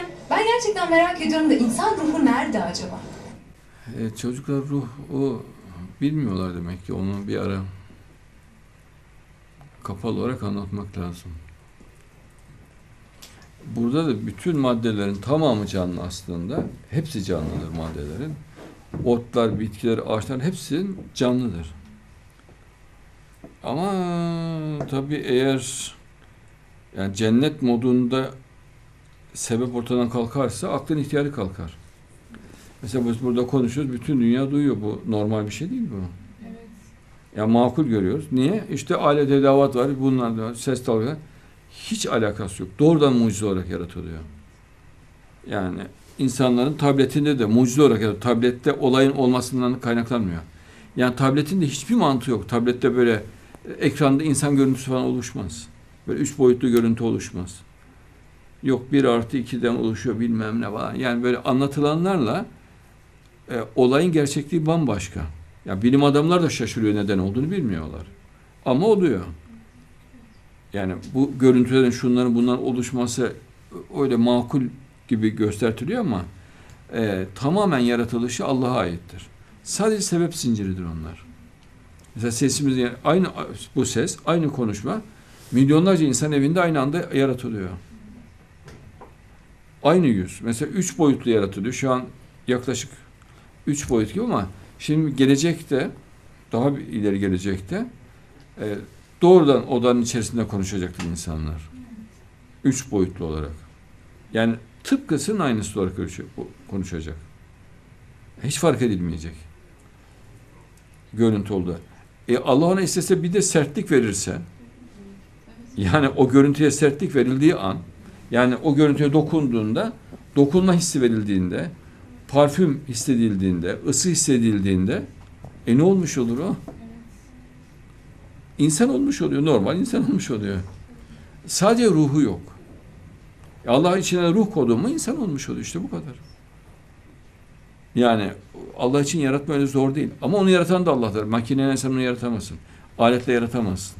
ben ben gerçekten merak ediyorum da insan ruhu nerede acaba? E, çocuklar ruh o bilmiyorlar demek ki onu bir ara kapalı olarak anlatmak lazım. Burada da bütün maddelerin tamamı canlı aslında. Hepsi canlıdır maddelerin. Otlar, bitkiler, ağaçlar hepsi canlıdır. Ama tabii eğer yani cennet modunda sebep ortadan kalkarsa aklın ihtiyarı kalkar. Mesela biz burada konuşuyoruz, bütün dünya duyuyor. Bu normal bir şey değil bu. Evet. Ya makul görüyoruz. Niye? İşte alet edevat var, bunlar da var, ses dalgaları. Hiç alakası yok. Doğrudan mucize olarak yaratılıyor. Yani insanların tabletinde de mucize olarak yaratılıyor. Tablette olayın olmasından kaynaklanmıyor. Yani tabletin de hiçbir mantığı yok. Tablette böyle e, ekranda insan görüntüsü falan oluşmaz. Böyle üç boyutlu görüntü oluşmaz. Yok bir artı ikiden oluşuyor bilmem ne var. Yani böyle anlatılanlarla e, olayın gerçekliği bambaşka. Ya bilim adamlar da şaşırıyor neden olduğunu bilmiyorlar. Ama oluyor. Yani bu görüntülerin şunların bunların oluşması öyle makul gibi göstertiliyor ama e, tamamen yaratılışı Allah'a aittir. Sadece sebep zinciridir onlar. Mesela sesimiz yani aynı bu ses, aynı konuşma milyonlarca insan evinde aynı anda yaratılıyor. Aynı yüz. Mesela üç boyutlu yaratılıyor. Şu an yaklaşık üç boyut gibi ama şimdi gelecekte daha bir ileri gelecekte e, doğrudan odanın içerisinde konuşacaktır insanlar. Üç boyutlu olarak. Yani tıpkısının aynısı olarak konuşacak. Hiç fark edilmeyecek. Görüntü oldu. E Allah ona istese bir de sertlik verirse yani o görüntüye sertlik verildiği an yani o görüntüye dokunduğunda dokunma hissi verildiğinde parfüm hissedildiğinde, ısı hissedildiğinde e ne olmuş olur o? İnsan olmuş oluyor, normal insan olmuş oluyor. Sadece ruhu yok. E Allah içine ruh koydu mu insan olmuş oluyor işte bu kadar. Yani Allah için yaratma öyle zor değil. Ama onu yaratan da Allah'tır. Makineyle sen onu yaratamazsın. Aletle yaratamazsın.